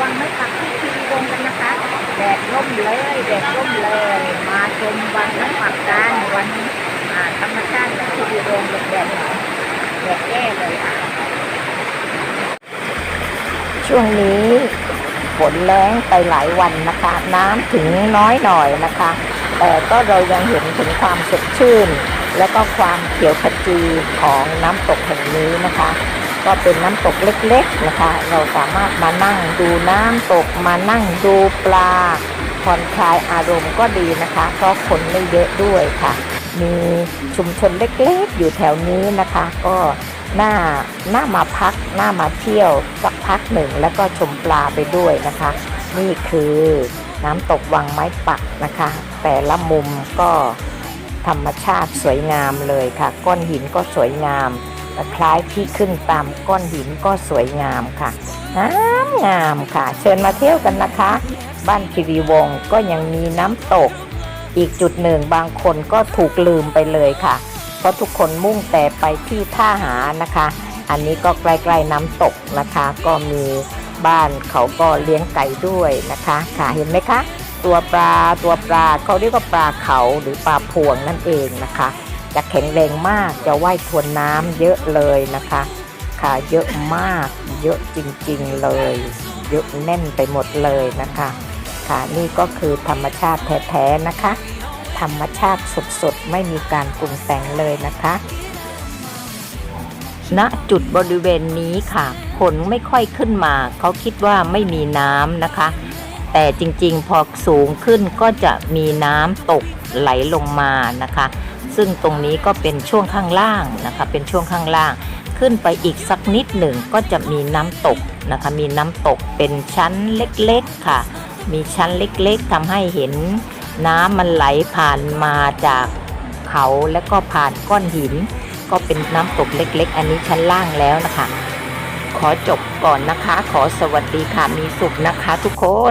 วังไม่ปักที่คีรีวงศ์กันนะคะแดดร่มเลยแดดร่มเลย มาชมวังน้ำปักกันวันอ่าธรรมชาติของคีรีวงศ์แดดแดดแย่เลยค่ะช่วงนี้ฝนแรงไปหลายวันนะคะ น้ำถึงน้อยหน่อยนะคะ แต่ก็เรายังเห็นถึงความสดชื่น และก็ความเขียวขจีของน้ำตกแห่งนี้นะคะ ก็เป็นน้ำตกเล็กๆนะคะ เราสามารถมานั่งดูน้ำตกมานั่งดูปลาผ่อนคลายอารมณ์ก็ดีนะคะ เพราะคนไม่เยอะด้วยค่ะ มีชุมชนเล็กๆอยู่แถวนี้นะคะ ก็น่าน่ามาพักน่ามาเที่ยวสักพักหนึ่งแล้วก็ชมปลาไปด้วยนะคะ นี่คือน้ำตกวังไม้ปักนะคะ แต่ละมุมก็ธรรมชาติสวยงามเลยค่ะ ก้อนหินก็สวยงาม ตะคล้ายที่ขึ้นตามก้อนหินก็สวยงามค่ะงามงามค่ะ เชิญมาเที่ยวกันนะคะ บ้านคิรีวงก็ยังมีน้ำตก อีกจุดหนึ่งบางคนก็ถูกลืมไปเลยค่ะ เพราะทุกคนมุ่งแต่ไปที่ท่าหานะคะ อันนี้ก็ใกล้ๆน้ำตกนะคะ ก็มีบ้านเขาก็เลี้ยงไก่ด้วยนะคะ ค่ะเห็นไหมคะ ตัวปลาตัวปลาเขาเรียกว่าปลาเขาหรือปลาพวงนั่นเองนะคะ จะแข็งแรงมากจะว่ายทวนน้ำเยอะเลยนะคะค่ะเยอะมากเยอะจริงๆเลย เยอะแน่นไปหมดเลยนะคะ ค่ะนี่ก็คือธรรมชาติแท้ๆนะคะ ธรรมชาติสดๆ ไม่มีการปรุงแต่งเลยนะคะณจุดบริเวณนี้ค่ะฝนไม่ค่อยขึ้นมา เขาคิดว่าไม่มีน้ำนะคะ แต่จริงๆ พอสูงขึ้นก็จะมีน้ำตกไหลลงมานะคะ ซึ่งตรงนี้ก็เป็นช่วงข้างล่างนะคะ เป็นช่วงข้างล่าง ขึ้นไปอีกสักนิดหนึ่งก็จะมีน้ำตกนะคะ มีน้ำตกเป็นชั้นเล็กๆค่ะ มีชั้นเล็กๆทำให้เห็นน้ำมันไหลผ่านมาจากเขาและก็ผ่านก้อนหิน ก็เป็นน้ำตกเล็ก ๆ อันนี้ชั้นล่างแล้วนะคะ ขอจบก่อนนะคะ ขอสวัสดีค่ะมีสุขนะคะทุกคน